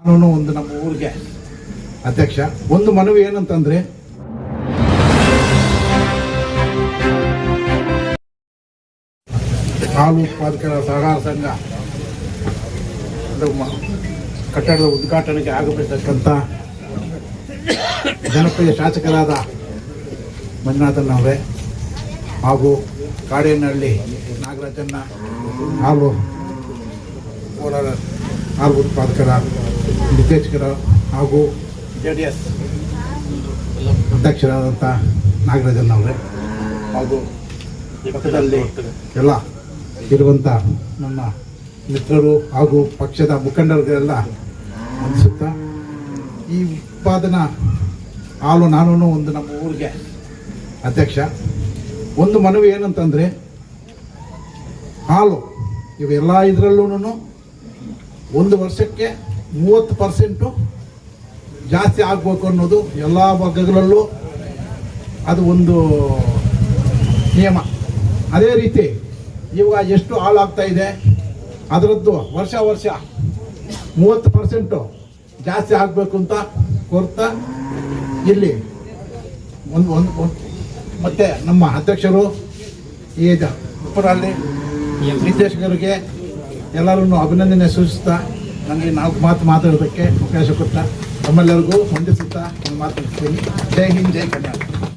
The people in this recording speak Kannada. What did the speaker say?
ನಾನು ಒಂದು ನಮ್ಮ ಊರಿಗೆ. ಅಧ್ಯಕ್ಷ, ಒಂದು ಮನವಿ ಏನಂತಂದ್ರೆ? ಹಾಲು ಉತ್ಪಾದಕರ ಸಹಕಾರ ಸಂಘ ಕಟ್ಟಡದ ಉದ್ಘಾಟನೆಗೆ ಆಗಬೇಕಂತ ಜನಪ್ರಿಯ ಶಾಸಕರಾದ ಮಂಜುನಾಥನ್ ಅವರೇ ಹಾಗೂ ಕಾಡೇನಹಳ್ಳಿ ನಾಗರಾಜನ್ನ ಹಾಲು ಹಾಲು ಉತ್ಪಾದಕರ ನಿರ್ದೇಶಕರ ಹಾಗೂ ಜೆ ಡಿ ಎಸ್ ಅಧ್ಯಕ್ಷರಾದಂಥ ನಾಗರಾಜನ್ ಅವರೇ ಹಾಗೂ ಪಕ್ಕದಲ್ಲಿ ಎಲ್ಲ ಇರುವಂಥ ನಮ್ಮ ಮಿತ್ರರು ಹಾಗೂ ಪಕ್ಷದ ಮುಖಂಡರಿಗೆಲ್ಲ ಅನಿಸುತ್ತಾ, ಈ ಉತ್ಪಾದನಾ ಹಾಲು ನಾನು ಒಂದು ನಮ್ಮ ಊರಿಗೆ ಅಧ್ಯಕ್ಷ, ಒಂದು ಮನವಿ ಏನಂತಂದರೆ, ಹಾಲು ಇವೆಲ್ಲ ಇದರಲ್ಲೂ ಒಂದು ವರ್ಷಕ್ಕೆ ಮೂವತ್ತು ಪರ್ಸೆಂಟು ಜಾಸ್ತಿ ಆಗಬೇಕು ಅನ್ನೋದು ಎಲ್ಲ ವರ್ಗಗಳಲ್ಲೂ ಅದು ಒಂದು ನಿಯಮ. ಅದೇ ರೀತಿ ಇವಾಗ ಎಷ್ಟು ಹಾಳಾಗ್ತಾ ಇದೆ ಅದರದ್ದು ವರ್ಷ ವರ್ಷ ಮೂವತ್ತು ಪರ್ಸೆಂಟು ಜಾಸ್ತಿ ಆಗಬೇಕು ಅಂತ ಕೊರ್ತಾ ಇಲ್ಲಿ ಒಂದು ಒಂದು ಮತ್ತು ನಮ್ಮ ಅಧ್ಯಕ್ಷರು ಈ ಉಪರಲ್ಲಿ ನಿರ್ದೇಶಕರಿಗೆ ಎಲ್ಲರನ್ನು ಅಭಿನಂದನೆ ಸೂಚಿಸ್ತಾ ನನಗೆ ನಾಲ್ಕು ಮಾತು ಮಾತಾಡೋದಕ್ಕೆ ಅವಕಾಶ ಕೊಟ್ಟ ತಮ್ಮೆಲ್ಲರಿಗೂ ಹೊಂದಿಸುತ್ತಾ ಮಾತಾಡ್ತೀನಿ ಜೈ ಹಿಂದ್ ಜೈ ಕರ್ನಾಟಕ.